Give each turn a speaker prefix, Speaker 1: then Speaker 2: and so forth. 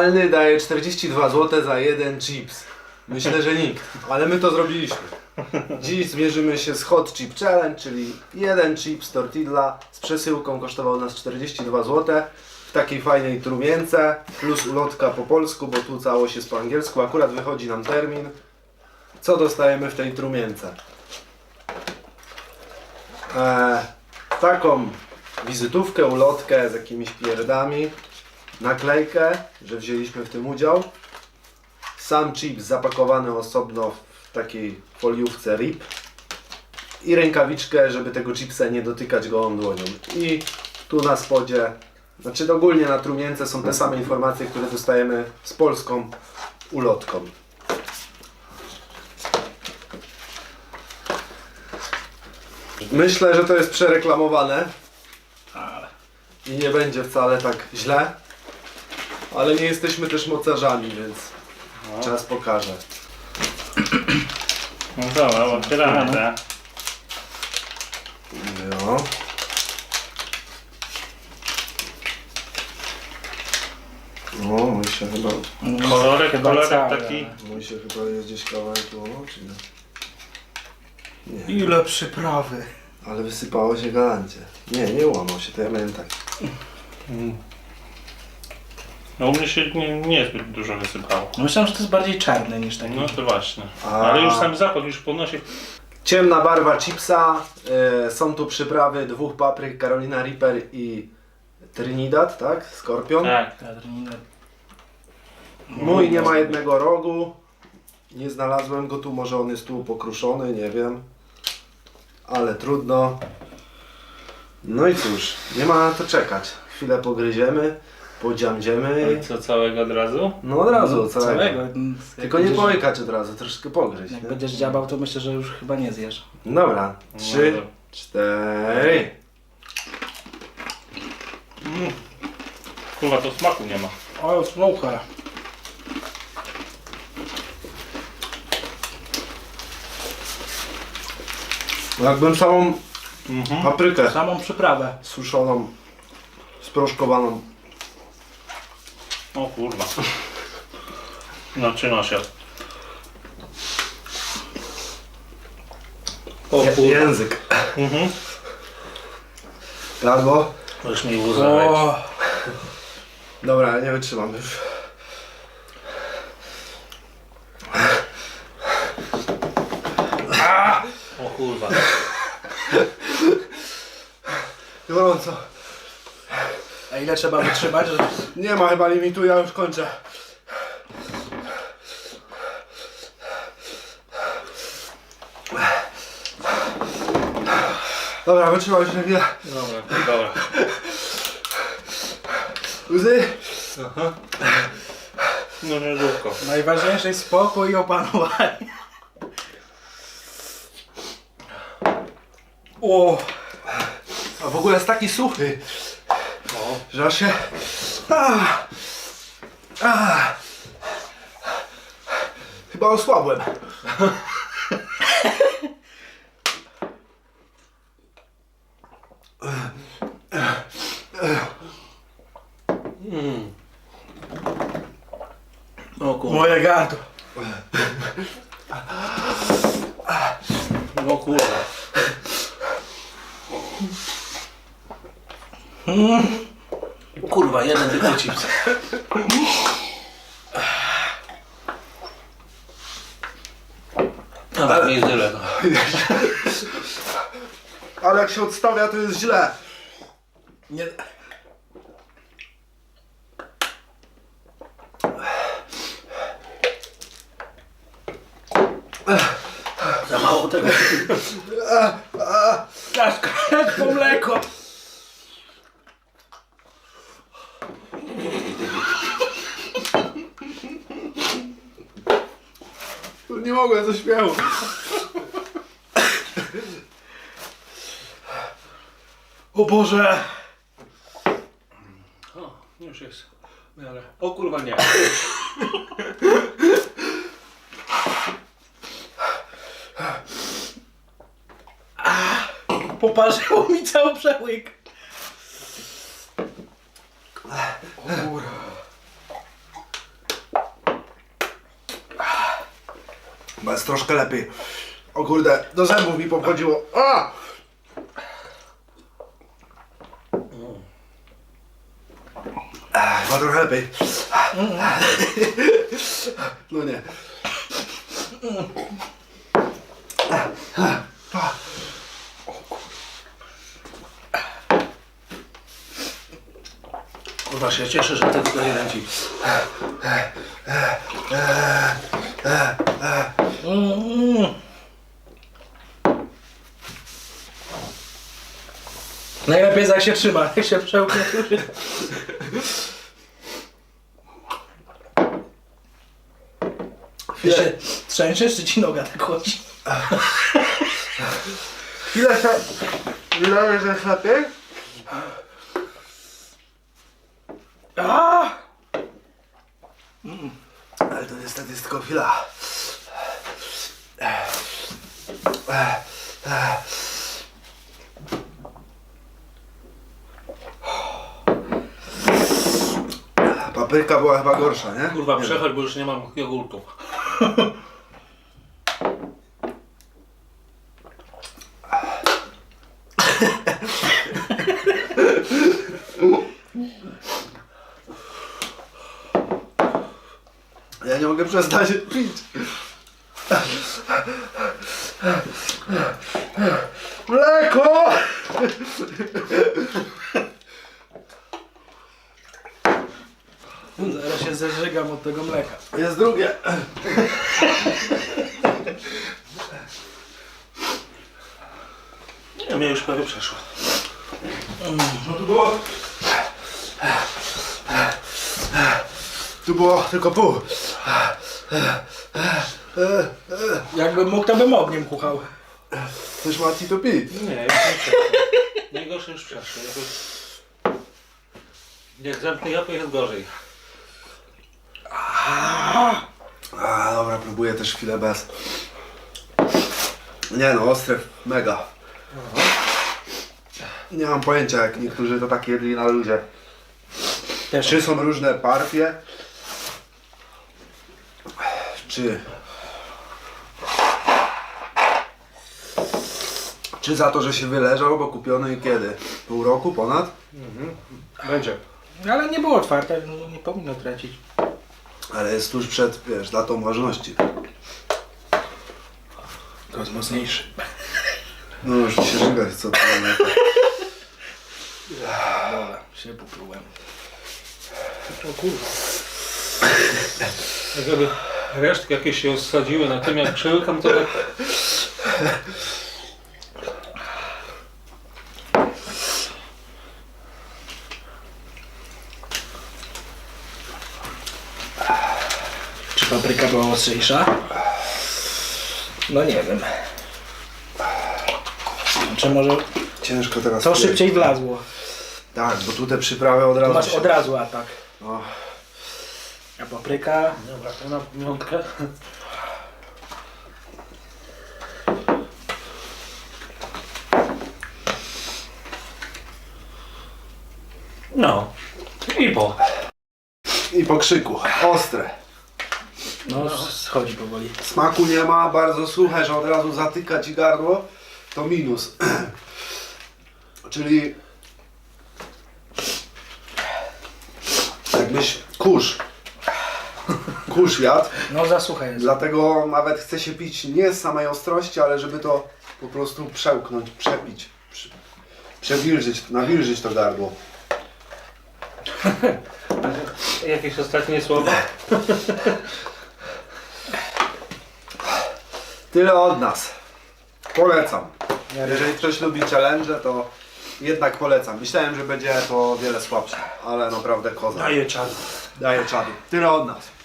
Speaker 1: Normalny daje 42 zł za jeden chips? Myślę, że nikt, ale my to zrobiliśmy. Dziś zmierzymy się z Hot Chip Challenge, czyli jeden chips tortilla z przesyłką kosztował nas 42 zł w takiej fajnej trumience plus ulotka po polsku, bo tu całość jest po angielsku. Akurat wychodzi nam termin. Co dostajemy w tej trumience? Eee, taką wizytówkę, ulotkę z jakimiś pierdami, naklejkę, że wzięliśmy w tym udział, sam chip zapakowany osobno w takiej foliówce RIP i rękawiczkę, żeby tego chipsa nie dotykać gołą dłonią. I tu na spodzie, znaczy ogólnie na trumience są te same informacje, które dostajemy z polską ulotką. Myślę, że to jest przereklamowane i nie będzie wcale tak źle, ale nie jesteśmy też mocarzami, więc czas pokaże.
Speaker 2: No dobra, otwieramy te.
Speaker 1: No. No, mój się chyba,
Speaker 2: Kolorek,
Speaker 3: Chyba
Speaker 2: kolorek
Speaker 3: cały,
Speaker 2: taki.
Speaker 1: mój się chyba jest gdzieś kawałek tu, no, czy nie? Nie,
Speaker 3: Ile przyprawy.
Speaker 1: ale wysypało się galancie. Nie, nie łamał się, to ja miałem tak.
Speaker 2: No u mnie się nie, niezbyt dużo wysypało.
Speaker 3: No Myślałem, że to jest bardziej czarny niż taki.
Speaker 2: No to właśnie.
Speaker 1: A.
Speaker 2: Ale już sam zapach już podnosi.
Speaker 1: Ciemna barwa chipsa, e, są tu przyprawy dwóch papryk, Carolina Reaper i Trinidad, tak? Skorpion.
Speaker 2: Tak.
Speaker 3: Adrenalina.
Speaker 1: Mój nie ma jednego rogu. Nie znalazłem go tu, może on jest tu pokruszony, nie wiem. Ale trudno. No i cóż, nie ma na to czekać. Chwilę pogryziemy, podziamdziemy.
Speaker 2: I co całego od razu?
Speaker 1: No od razu, całego.
Speaker 3: Mm,
Speaker 1: Tylko nie
Speaker 3: będziesz-
Speaker 1: połykać od razu, troszkę pogryźć.
Speaker 3: Jak
Speaker 1: Nie?
Speaker 3: będziesz dziabał, to myślę, że już chyba nie zjesz.
Speaker 1: Dobra, trzy,
Speaker 2: No,
Speaker 1: cztery.
Speaker 2: Kurwa, to smaku nie ma.
Speaker 3: O, słuchaj.
Speaker 1: Jakbym całą
Speaker 2: Mhm.
Speaker 1: paprykę
Speaker 3: Samą przyprawę.
Speaker 1: suszoną, sproszkowaną.
Speaker 2: O kurwa. Zaczyna się. O
Speaker 1: Je-
Speaker 2: kurwa.
Speaker 1: Język.
Speaker 2: Mhm.
Speaker 1: Gardło.
Speaker 2: Możesz mi wejść.
Speaker 3: O,
Speaker 1: Dobra, ja nie wytrzymam już.
Speaker 2: O kurwa.
Speaker 1: Gorąco.
Speaker 3: Ile trzeba wytrzymać? Że...
Speaker 1: Nie ma chyba limitu, ja już kończę. Dobra, wytrzymaj się chwilę.
Speaker 2: Dobra, dobra.
Speaker 1: Łzy.
Speaker 2: No niedługo.
Speaker 3: Najważniejsze jest spokój i opanowanie. O,
Speaker 1: A w ogóle jest taki suchy, Aż się... Ah, ah. Chyba osłabłem.
Speaker 2: O kurwa.
Speaker 3: moje gardło.
Speaker 2: O kurwa. Kurwa, jeden tylko chips. Nie jest tyle. no.
Speaker 1: Ale jak się odstawia, to jest źle.
Speaker 3: Nie...
Speaker 2: Za mało tego.
Speaker 3: Aż aż po mleko.
Speaker 1: Nie mogłem ze śmiechu.
Speaker 3: O Boże.
Speaker 2: O, już jest. w miarę. O kurwa nie.
Speaker 3: Poparzyło mi cały przełyk. O kurwa.
Speaker 1: Jest troszkę lepiej. O kurde, do zębów mi pochodziło. A! Chyba trochę lepiej. No nie.
Speaker 3: Kurwa się cieszę, że ty tylko jeden ci. Mm. Najlepiej jak się trzyma, jak się przełknie. Ty się trzęsiesz, czy ci noga tak chodzi?
Speaker 1: Chwilę się... Chwilę jest lepiej?
Speaker 3: A!
Speaker 1: Ale to niestety jest tylko chwila. Papryka była chyba gorsza, nie?
Speaker 2: Kurwa,
Speaker 1: Nie
Speaker 2: bo już nie mam jogurtu.
Speaker 1: Ja nie mogę przestać pić. Mleko!
Speaker 3: Zaraz się zeżygam od tego mleka.
Speaker 1: Jest drugie.
Speaker 2: Nie, mnie już prawie przeszło.
Speaker 1: No tu było... Tu było tylko pół.
Speaker 3: Jakbym mógł, to bym ogniem kuchał.
Speaker 1: Też Mati to pi.
Speaker 2: Nie, już nie przeszło. Najgorsze już przeszło. Jakoś... Jak zamknę japę, jest gorzej.
Speaker 1: A, dobra, próbuję też chwilę bez. Nie no, ostre, mega. Nie mam pojęcia, jak niektórzy to tak jedli na ludzie.
Speaker 3: Też.
Speaker 1: Czy są różne partie? Czy... Czy za to, że się wyleżał, bo kupiony kiedy? Pół roku ponad?
Speaker 2: Będzie.
Speaker 3: Ale nie było otwarte, no nie powinno tracić.
Speaker 1: Ale jest tuż przed, wiesz, datą ważności.
Speaker 3: To jest mocniejszy.
Speaker 1: No już się żygać, co to
Speaker 3: Dobra, się poplułem.
Speaker 2: O kurwa. Jakby resztki jakieś się osadziły na tym, jak przełykam, to tak...
Speaker 3: papryka była ostrzejsza? No nie wiem. Czy może
Speaker 1: Ciężko teraz.
Speaker 3: to
Speaker 1: powiedzieć.
Speaker 3: szybciej wlazło?
Speaker 1: Tak, bo tu te przyprawy od razu.
Speaker 3: Masz
Speaker 1: się-
Speaker 3: od razu atak.
Speaker 1: No.
Speaker 3: A papryka?
Speaker 2: Dobra, to na piątkę. No. I po.
Speaker 1: I po krzyku. Ostre.
Speaker 3: No, schodzi powoli.
Speaker 1: Smaku nie ma, bardzo suche, że od razu zatyka ci gardło. To minus. Czyli jakbyś kurz. Kurz jadł.
Speaker 3: No za suche jest.
Speaker 1: Dlatego nawet chce się pić nie z samej ostrości, ale żeby to po prostu przełknąć, przepić. Prze- Przewilżyć, nawilżyć to gardło.
Speaker 2: Jakieś ostatnie słowa?
Speaker 1: Tyle od nas. Polecam. Jeżeli ktoś lubi challenge, to jednak polecam. Myślałem, że będzie to wiele słabsze, ale naprawdę koza.
Speaker 2: Daję czas.
Speaker 1: Daję czadu. Tyle od nas.